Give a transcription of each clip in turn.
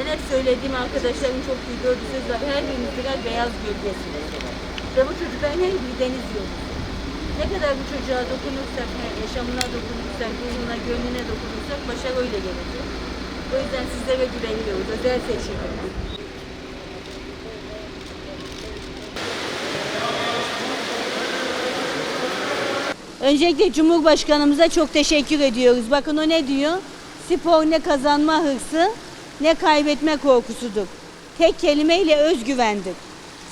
Ben hep söylediğim arkadaşlarım çok duyduğu bir söz var. Her birimiz birer beyaz gölgesiniz. Ve bu çocukların her biri deniz yolcusu. Ne kadar bu çocuğa dokunursak, yaşamına dokunursak, ruhuna, gönlüne dokunursak başarı öyle gelecek. O yüzden sizlere güveniyoruz. Özel seçimler. Öncelikle Cumhurbaşkanımıza çok teşekkür ediyoruz. Bakın o ne diyor? Spor ne kazanma hırsı ne kaybetme korkusudur. Tek kelimeyle özgüvendir.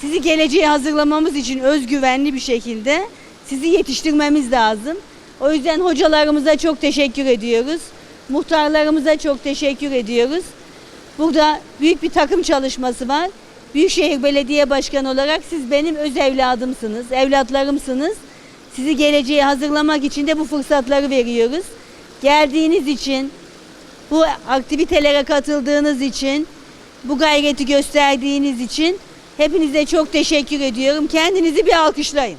Sizi geleceğe hazırlamamız için özgüvenli bir şekilde sizi yetiştirmemiz lazım. O yüzden hocalarımıza çok teşekkür ediyoruz. Muhtarlarımıza çok teşekkür ediyoruz. Burada büyük bir takım çalışması var. Büyükşehir Belediye Başkanı olarak siz benim öz evladımsınız, evlatlarımsınız. Sizi geleceğe hazırlamak için de bu fırsatları veriyoruz. Geldiğiniz için, bu aktivitelere katıldığınız için, bu gayreti gösterdiğiniz için hepinize çok teşekkür ediyorum. Kendinizi bir alkışlayın.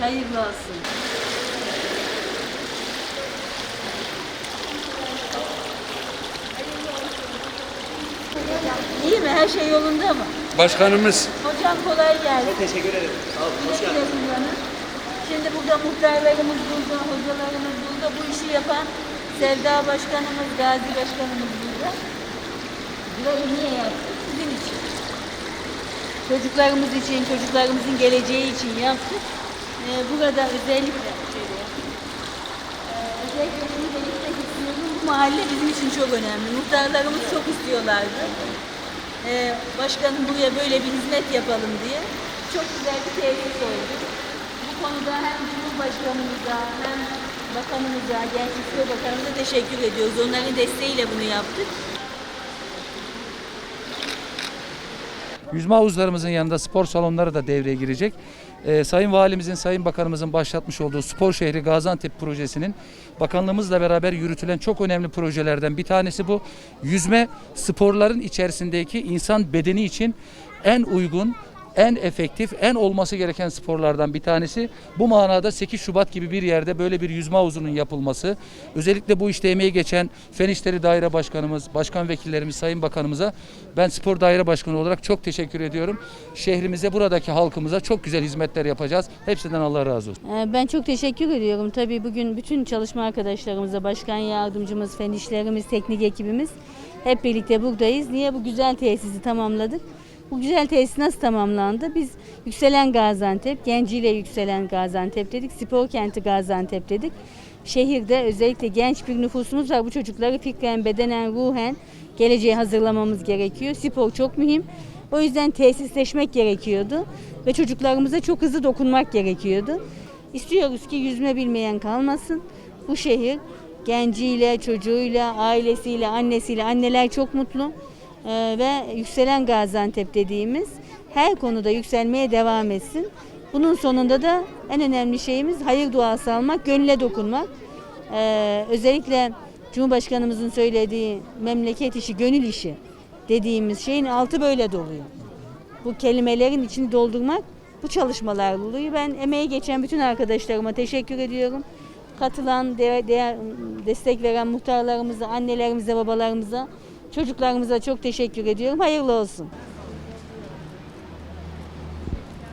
Hayırlı olsun. İyi mi? Her şey yolunda mı? Başkanımız Hocam kolay gelsin. Teşekkür ederim. Sağ olun. Hoş geldiniz. Şimdi burada muhtarlarımız burada, hocalarımız burada, bu işi yapan Sevda Başkanımız, Gazi Başkanımız burada. Burayı niye yaptık? Sizin için. Çocuklarımız için, çocuklarımızın geleceği için yaptık. Ee, burada özellikle. Ee, özellikle şunu belirtmek istiyorum. Bu mahalle bizim için çok önemli. Muhtarlarımız çok istiyorlardı. Ee, başkanım buraya böyle bir hizmet yapalım diye. Çok güzel bir tesis oldu. Bu konuda hem Cumhurbaşkanımıza hem bakanımıza, Gençlik Bakanımıza teşekkür ediyoruz. Onların desteğiyle bunu yaptık. Yüzme havuzlarımızın yanında spor salonları da devreye girecek. Ee, Sayın Valimizin, Sayın Bakanımızın başlatmış olduğu Spor Şehri Gaziantep projesinin bakanlığımızla beraber yürütülen çok önemli projelerden bir tanesi bu. Yüzme sporların içerisindeki insan bedeni için en uygun, en efektif, en olması gereken sporlardan bir tanesi. Bu manada 8 Şubat gibi bir yerde böyle bir yüzme havuzunun yapılması, özellikle bu işte emeği geçen Fen İşleri Daire Başkanımız, Başkan Vekillerimiz, Sayın Bakanımıza ben Spor Daire Başkanı olarak çok teşekkür ediyorum. Şehrimize, buradaki halkımıza çok güzel hizmetler yapacağız. Hepsinden Allah razı olsun. Ee, Ben çok teşekkür ediyorum. Tabii bugün bütün çalışma arkadaşlarımıza, başkan yardımcımız, fen işlerimiz, teknik ekibimiz hep birlikte buradayız. Niye bu güzel tesisi tamamladık? Bu güzel tesis nasıl tamamlandı? Biz Yükselen Gaziantep, genciyle yükselen Gaziantep dedik. Spor kenti Gaziantep dedik. Şehirde özellikle genç bir nüfusumuz var. Bu çocukları fikren, bedenen, ruhen geleceğe hazırlamamız gerekiyor. Spor çok mühim. O yüzden tesisleşmek gerekiyordu ve çocuklarımıza çok hızlı dokunmak gerekiyordu. İstiyoruz ki yüzme bilmeyen kalmasın. Bu şehir genciyle, çocuğuyla, ailesiyle, annesiyle, anneler çok mutlu. Ee, ve yükselen Gaziantep dediğimiz her konuda yükselmeye devam etsin. Bunun sonunda da en önemli şeyimiz hayır duası almak, gönüle dokunmak. Ee, özellikle Cumhurbaşkanımızın söylediği memleket işi, gönül işi dediğimiz şeyin altı böyle doluyor. Bu kelimelerin içini doldurmak bu çalışmalar oluyor. Ben emeği geçen bütün arkadaşlarıma teşekkür ediyorum. Katılan, de- değer- destek veren muhtarlarımıza, annelerimize, babalarımıza, çocuklarımıza çok teşekkür ediyorum. Hayırlı olsun.